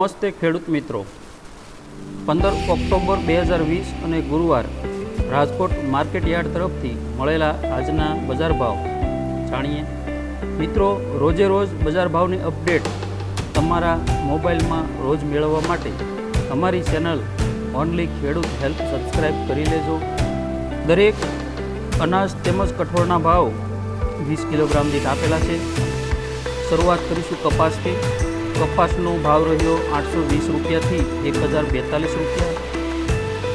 નમસ્તે ખેડૂત મિત્રો. પંદર ઓક્ટોબર બે હજાર વીસ અને ગુરુવાર રાજકોટ માર્કેટ યાર્ડ તરફથી મળેલા આજના બજાર ભાવ જાણીએ. મિત્રો, રોજે રોજ બજાર ભાવની અપડેટ તમારા મોબાઈલમાં રોજ મેળવવા માટે અમારી ચેનલ ઓનલી ખેડૂત હેલ્પ સબસ્ક્રાઈબ કરી લેજો. દરેક અનાજ તેમજ કઠોળના ભાવ વીસ કિલોગ્રામ દીઠ આપેલા છે. શરૂઆત કરીશું કપાસથી કપાસનો ભાવ રહ્યો આઠસો વીસ રૂપિયાથી એક હજાર બેતાલીસ રૂપિયા.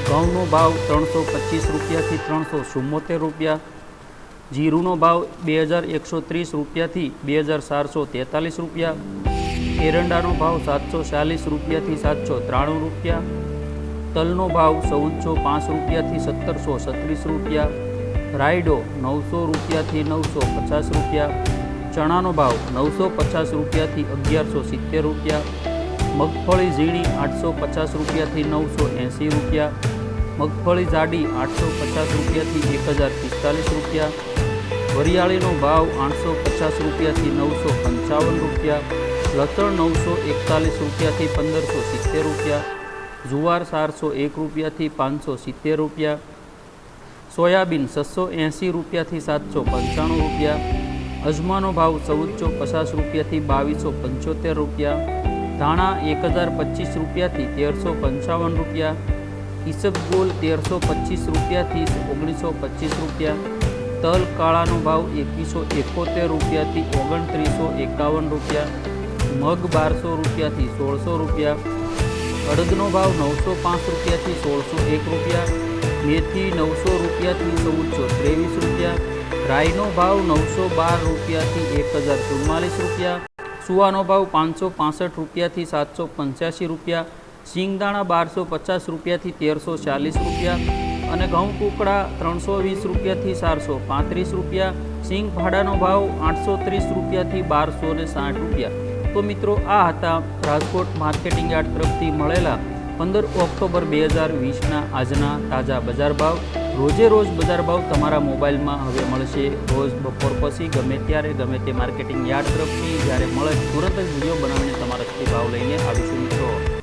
ઘઉંનો ભાવ ત્રણસો પચીસ રૂપિયાથી ત્રણસો ચુમ્મોતેર રૂપિયા. જીરુનો ભાવ બે હજાર એકસો ત્રીસ રૂપિયાથી બે હજાર ચારસો તેતાલીસ રૂપિયા. એરંડાનો ભાવ સાતસો ચાલીસ રૂપિયાથી સાતસો ત્રાણું રૂપિયા. તલનો ભાવ ચૌદસો પાંચ રૂપિયાથી સત્તરસો છત્રીસ રૂપિયા. રાયડો નવસો રૂપિયાથી નવસો પચાસ રૂપિયા. ચણાનો ભાવ નવસો પચાસ રૂપિયાથી અગિયારસો સિત્તેર રૂપિયા, મગફળી ઝીણી આઠસો પચાસ રૂપિયાથી નવસો એંસી રૂપિયા, મગફળી જાડી આઠસો પચાસ રૂપિયાથી એક હજાર પિસ્તાલીસ રૂપિયા, વરિયાળીનો ભાવ આઠસો પચાસ રૂપિયાથી નવસો પંચાવન રૂપિયા, લસણ નવસો એકતાલીસ રૂપિયાથી પંદરસો સિત્તેર રૂપિયા, જુવાર ચારસો એક રૂપિયાથી પાંચસો સિત્તેર રૂપિયા, સોયાબીન છસો એંસી રૂપિયાથી સાતસો પંચાણું રૂપિયા અજમાનો ભાવ ચૌદસો પચાસ રૂપિયાથી બાવીસો પંચોતેર રૂપિયા, ધાણા એક હજાર પચીસ રૂપિયાથી તેરસો પંચાવન રૂપિયા ઈસબગોલ તેરસો પચીસ રૂપિયાથી ઓગણીસો પચીસ રૂપિયા, તલ કાળાનો ભાવ એકવીસો એકોતેર રૂપિયાથી ઓગણત્રીસો એકાવન રૂપિયા, મગ બારસો રૂપિયાથી સોળસો રૂપિયા, અડદનો ભાવ નવસો પાંચ રૂપિયાથી સોળસો એક રૂપિયા, મેથી નવસો રૂપિયાથી ચૌદસો ત્રેવીસ રૂપિયા રાઈનો ભાવ નવસો બાર રૂપિયાથી એક હજાર ચુમ્માલીસ રૂપિયા, સુવાનો ભાવ પાંચસો પાસઠ રૂપિયાથી સાતસો પંચ્યાસી રૂપિયા સિંગદાણા બારસો પચાસ રૂપિયાથી તેરસો ચાલીસ રૂપિયા અને ઘઉં કુકડા ત્રણસો વીસ રૂપિયાથી ચારસો પાંત્રીસ રૂપિયા, સિંગ ભાડાનો ભાવ આઠસો ત્રીસ રૂપિયાથી બારસો ને સાઠ રૂપિયા. તો મિત્રો, આ હતા રાજકોટ માર્કેટિંગ યાર્ડ તરફથી મળેલા પંદર ઓક્ટોબર બે હજાર વીસના આજના તાજા બજાર ભાવ. રોજે રોજ બજાર ભાવ તમારા મોબાઈલમાં હવે મળશે. રોજ બપોર પછી ગમે ત્યારે, ગમે તે માર્કેટિંગ યાર્ડ તરફથી જ્યારે મળે, તુરંત જ વીડિયો બનાવીને તમારા સુધી ભાવ લઈને આવીશું